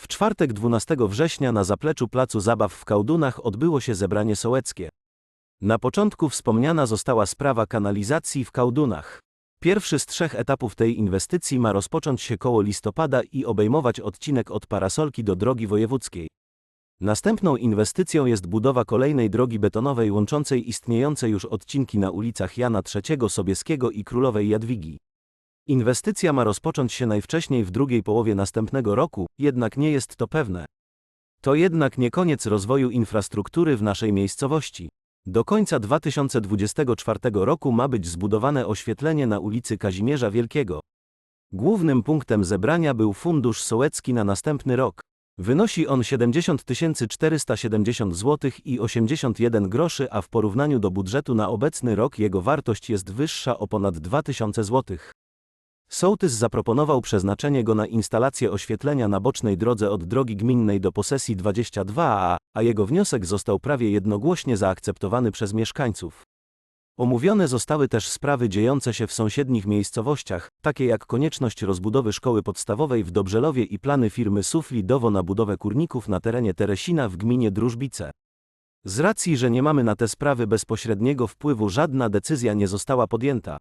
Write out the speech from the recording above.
W czwartek 12 września na zapleczu Placu Zabaw w Kałdunach odbyło się zebranie sołeckie. Na początku wspomniana została sprawa kanalizacji w Kałdunach. Pierwszy z trzech etapów tej inwestycji ma rozpocząć się koło listopada i obejmować odcinek od Parasolki do drogi wojewódzkiej. Następną inwestycją jest budowa kolejnej drogi betonowej łączącej istniejące już odcinki na ulicach Jana III Sobieskiego i Królowej Jadwigi. Inwestycja ma rozpocząć się najwcześniej w drugiej połowie następnego roku, jednak nie jest to pewne. To jednak nie koniec rozwoju infrastruktury w naszej miejscowości. Do końca 2024 roku ma być zbudowane oświetlenie na ulicy Kazimierza Wielkiego. Głównym punktem zebrania był fundusz sołecki na następny rok. Wynosi on 70 470 zł i 81 groszy, a w porównaniu do budżetu na obecny rok jego wartość jest wyższa o ponad 2000 zł. Sołtys zaproponował przeznaczenie go na instalację oświetlenia na bocznej drodze od drogi gminnej do posesji 22a, a jego wniosek został prawie jednogłośnie zaakceptowany przez mieszkańców. Omówione zostały też sprawy dziejące się w sąsiednich miejscowościach, takie jak konieczność rozbudowy szkoły podstawowej w Dobrzelowie i plany firmy Sufli Dowo na budowę kurników na terenie Teresina w gminie Drużbice. Z racji, że nie mamy na te sprawy bezpośredniego wpływu, żadna decyzja nie została podjęta.